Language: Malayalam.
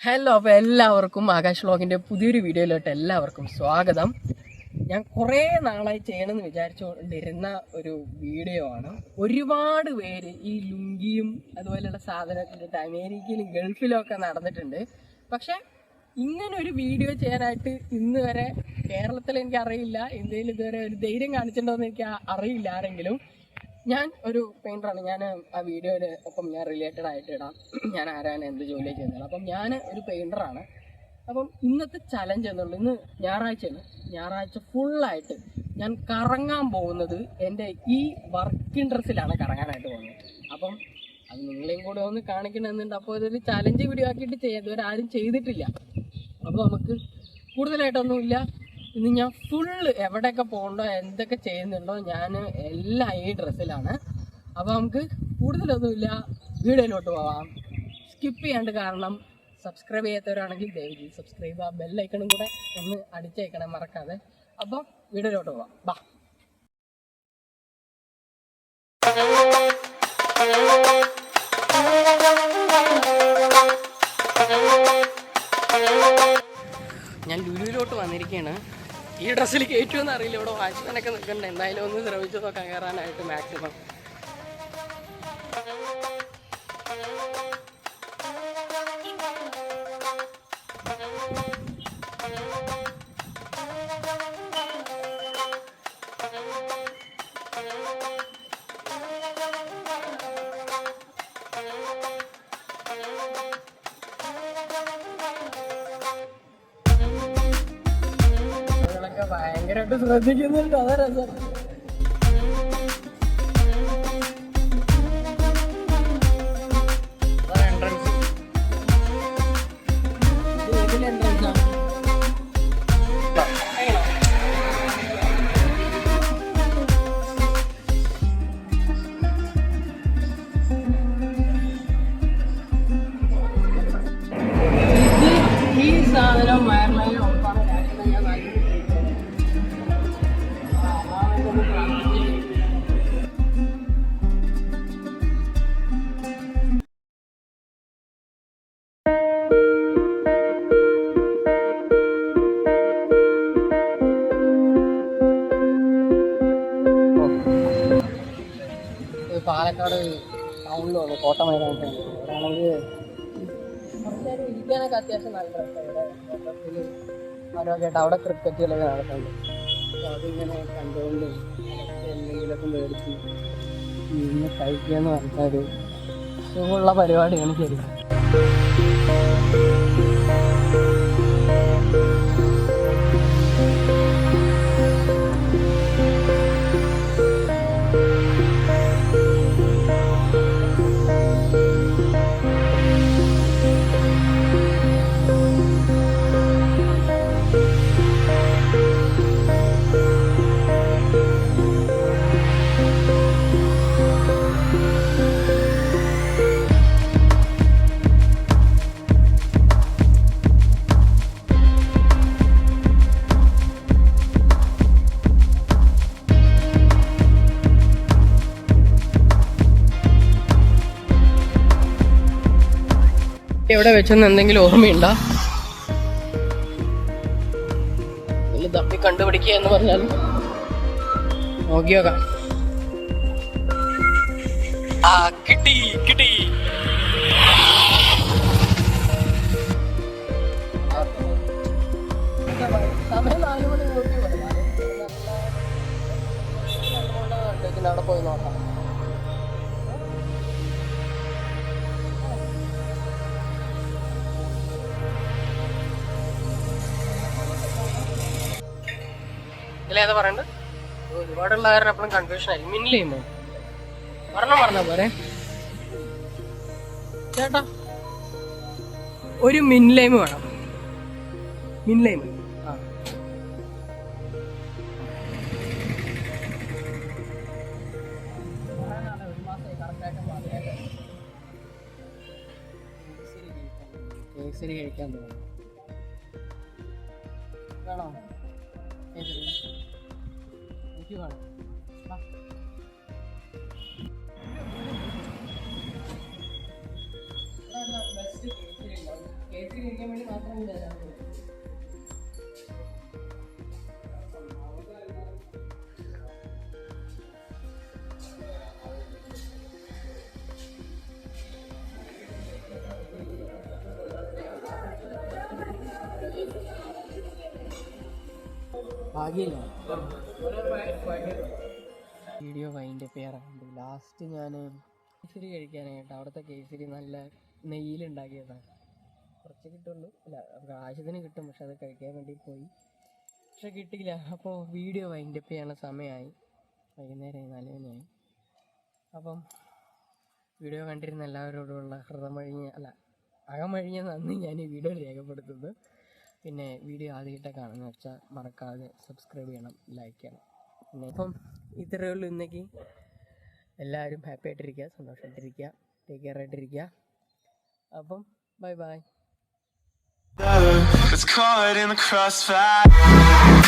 ഹലോ അപ്പോൾ എല്ലാവർക്കും ആകാശ് വ്ളോഗിന്റെ പുതിയൊരു വീഡിയോയിലോട്ട് എല്ലാവർക്കും സ്വാഗതം. ഞാൻ കുറേ നാളായി ചെയ്യണമെന്ന് വിചാരിച്ചുകൊണ്ടിരുന്ന ഒരു വീഡിയോ ആണ്. ഒരുപാട് പേര് ഈ ലുങ്കിയും അതുപോലെയുള്ള സാധനത്തിന്റെ അമേരിക്കയിലും ഗൾഫിലും ഒക്കെ നടന്നിട്ടുണ്ട്. പക്ഷേ ഇങ്ങനെ ഒരു വീഡിയോ ചെയ്യാനായിട്ട് ഇന്ന് വരെ കേരളത്തിൽ എനിക്ക് അറിയില്ല. ഇന്ത്യയിൽ ഇതുവരെ ഒരു ധൈര്യം കാണിച്ചിട്ടുണ്ടോ എന്ന് എനിക്ക് അറിയില്ല ആരെങ്കിലും. ഞാൻ ഒരു പെയിന്ററാണ് ഞാൻ ആ വീഡിയോയിൽ ഒപ്പം ഞാൻ റിലേറ്റഡ് ആയിട്ട് ഇടാം ഞാൻ ആരാണ് എന്ത് ജോലിയാണ് ചെയ്യുന്നത്. അപ്പം ഞാൻ ഒരു പെയിന്ററാണ് അപ്പം ഇന്നത്തെ ചലഞ്ച് എന്നുള്ളത് ഇന്ന് ഞായറാഴ്ചയാണ്. ഞായറാഴ്ച ഫുള്ളായിട്ട് ഞാൻ കറങ്ങാൻ പോകുന്നത് എന്റെ ഈ വർക്ക് ഡ്രസ്സിലാണ് കറങ്ങാനായിട്ട് പോകുന്നത്. അപ്പം അത് നിങ്ങളെയും കൂടെ ഒന്ന് കാണിക്കണമെന്നുണ്ട്. അപ്പോൾ ഇതൊരു ചലഞ്ച് വീഡിയോ ആക്കിയിട്ട് ചെയ്യാം ഇതുവരെ ആരും ചെയ്തിട്ടില്ല. അപ്പോൾ നമുക്ക് കൂടുതലായിട്ടൊന്നുമില്ല. ഇന്ന് ഞാൻ ഫുള്ള് എവിടെയൊക്കെ പോകണ്ടോ എന്തൊക്കെ ചെയ്യുന്നുണ്ടോ ഞാൻ എല്ലാം ഈ ഡ്രസ്സിലാണ്. അപ്പോൾ നമുക്ക് കൂടുതലൊന്നുമില്ല വീഡിയോയിലോട്ട് പോവാം. സ്കിപ്പ് ചെയ്യാണ്ട് കാരണം സബ്സ്ക്രൈബ് ചെയ്യാത്തവരാണെങ്കിൽ ദയവ് സബ്സ്ക്രൈബ് ആ ബെല്ലൈക്കണും കൂടെ ഒന്ന് അടിച്ചേക്കണം മറക്കാതെ. അപ്പോൾ വീഡിയോയിലോട്ട് പോവാം. ബാ. ഞാൻ ലുലുവിലോട്ട് വന്നിരിക്കുകയാണ് ഈ ഡ്രസ്സിൽ കയറ്റുമെന്ന് അറിയില്ല. ഇവിടെ വാച്ച്മാനൊക്കെ നിൽക്കുന്നുണ്ട്. എന്തായാലും ഒന്ന് ശ്രമിച്ചു നോക്കാൻ കയറാനായിട്ട് മാക്സിമം ആളുകളൊക്കെ ഭയങ്കരമായിട്ട് ശ്രദ്ധിക്കുന്നുണ്ട്. അതാ രസം. സാധനം വയറിലായി ഉറപ്പാണ്. ഞാൻ പാലക്കാട് ടൗണിലാണ് കോട്ട മൈതാനത്താണ് ഇരിക്കാനൊക്കെ അത്യാവശ്യം നല്ല രസമാണ് ഇവിടെ അവിടെ ക്രിക്കറ്റ് കളിയൊക്കെ നടക്കുന്നുണ്ട് അതിങ്ങനെ കണ്ടുകൊണ്ട് എന്തെങ്കിലുമൊക്കെ മേടിച്ച് ഇന്ന് കഴിക്കുക എന്ന് പറഞ്ഞാൽ ഒരു സുഖമുള്ള പരിപാടിയാണ് ശരിക്കും. എവിടെ വെച്ചെന്ന് എന്തെങ്കിലും ഓർമ്മയുണ്ടോ? തപ്പി കണ്ടുപിടിക്കുക എന്ന് പറഞ്ഞാൽ നോക്കി നോക്കാം ആ കിട്ടി കിട്ടി. അവിടെ പോയി നോക്കാം ഇതിലേതാ പറയണ്ട്? ഒരുപാടുള്ള കാരണം എപ്പോഴും കൺഫ്യൂഷൻ ആയി മിന്നിലേമോ പറഞ്ഞ പറഞ്ഞ പോരെ. ചേട്ടാ ഒരു മിൻലൈമ് വേണം. മിൻലൈമ് ആ. കേസരി കഴിക്കാൻ തോന്നുന്നു. വേണോ? കേസരി. എനിക്ക് വേണം വാ. ഇതാണ് best കേസരി കഴിക്കാൻ വേണ്ടി മാത്രം വരാറുള്ളൂ ഭാഗ്യമില്ല. വീഡിയോ വൈൻഡ് പേരാണ്ട് ലാസ്റ്റ് ഞാൻ കേസരി കഴിക്കാനായിട്ട് അവിടുത്തെ കേസരി നല്ല നെയ്യിലുണ്ടാക്കിയതാണ് കുറച്ച് കിട്ടുള്ളൂ. അല്ല ആവശ്യത്തിന് കിട്ടും പക്ഷെ അത് കഴിക്കാൻ വേണ്ടി പോയി. പക്ഷെ കിട്ടിയില്ല. അപ്പോൾ വീഡിയോ വൈൻഡ് അപ്പ് ചെയ്യാനുള്ള സമയമായി. വൈകുന്നേരം നാല് മണിയായി. അപ്പം വീഡിയോ കണ്ടിരുന്ന എല്ലാവരോടുമുള്ള ഹൃദമഴിഞ്ഞ അല്ല അകമഴിഞ്ഞ നന്ദി ഞാൻ ഈ വീഡിയോ രേഖപ്പെടുത്തുന്നു. പിന്നെ വീഡിയോ ആദ്യമായിട്ട് കാണുന്ന വെച്ചാൽ മറക്കാതെ സബ്സ്ക്രൈബ് ചെയ്യണം ലൈക്ക് ചെയ്യണം. പിന്നെ ഇപ്പം ഇത്രയേ ഉള്ളൂ ഇന്നേക്ക്. എല്ലാവരും ഹാപ്പി ആയിട്ടിരിക്കുക സന്തോഷമായിട്ടിരിക്കുക ടേക്ക് കെയർ ആയിട്ടിരിക്കുക. അപ്പം bye bye It's caught in the crossfire.